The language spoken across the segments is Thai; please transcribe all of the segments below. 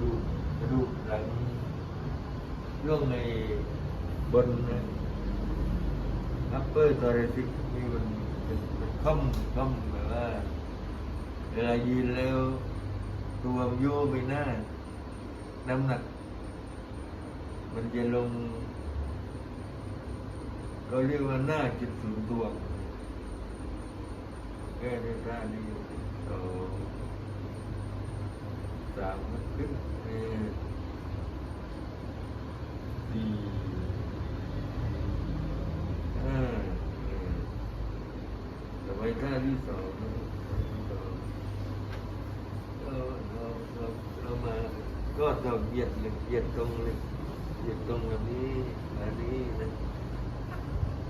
ดูกระดูกหลังร่องในบนนัปเปอร์ตอริสิกนี่มันมันค่อมค่อมแบบว่าเวลายืนแล้วตัวมโยไปหน้า น้ำหนัก มันจะลง เราเรียกว่าหน้าจุดศูนย์ตัวแก้ได้ร่านี้โอ สามขึ้นเออสี่ห้าเออต่อไปท่าที่สองท่าที่สองเราเราเราเรามาก็เราเหยียดเลยเหยียดตรงเลยเหยียดตรงแบบนี้อันนี้นะ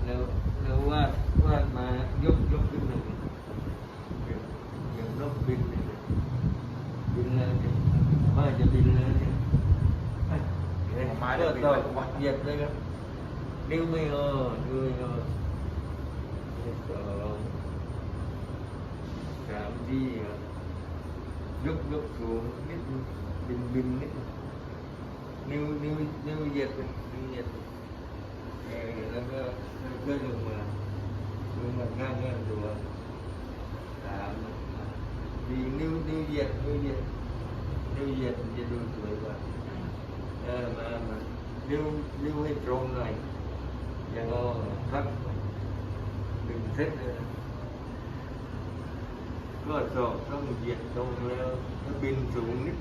แล้วแล้ววาดวาดมายกยกขึ้นหนึ่งอย่างนกบินเนี่ยบินแล้วเนี่ย Thôi giờ đi lên Mai được rồi, quạt nhiệt đây đó Điều mì hờ, người hờ Cảm gì Lúc lúc xuống, biết bình bình biết Nếu, nếu, nếu nhiệt, nếu nhiệt Là cơ đường mà. Đường mà ngang ngang đường Làm Vì nếu, nếu nhiệt, nếu nhiệt nêu về thành về đường tuổi mà à, ờ, mà mà nêu nêu hay trộn này và nó rất đừng thích có trò có một việc trong nó bình xuống nít,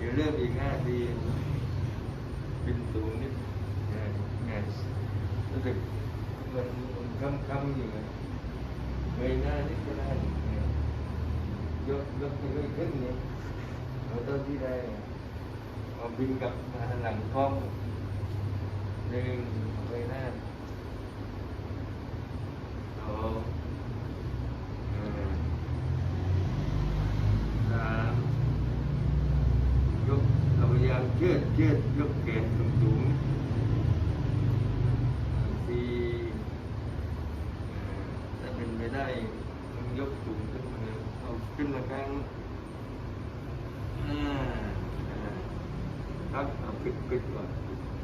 thì lên Việt Nam thì bình xuống nít, ngày ngày nó được mình căm căm gì vậy. Người ta nít cái này rất rất cái cái nhiều มาลงมาข้างข้างตัวสามดีนิ้วนิ้วเหยียดนิ้วเหยียดมาเออมามานิ้วนิ้วให้ตรงหน่อยอย่างเราพักหนึ่งเซตเลยนะก็สอบหล้วถ้าบินสูงนิดนึงเดี๋ยวเริ่มอีกห้าทีบินสูงนิดงานงานรู้สึกมันมันคำคำอยู่ไงเงยหน้านิดก็ได้เนี่ยยกยกไปเรื่อาเท่าที่ได้มาบินกับหลังกล้องหนึ่งเงยหน้าสองเออสามยกเราพยายามเชืดเชืดยกแขนสูงสูงสี่ถ้าเป็นไปได้ยกสูงขึ้นมาเอาขึ้นมาข้าง Doc, one.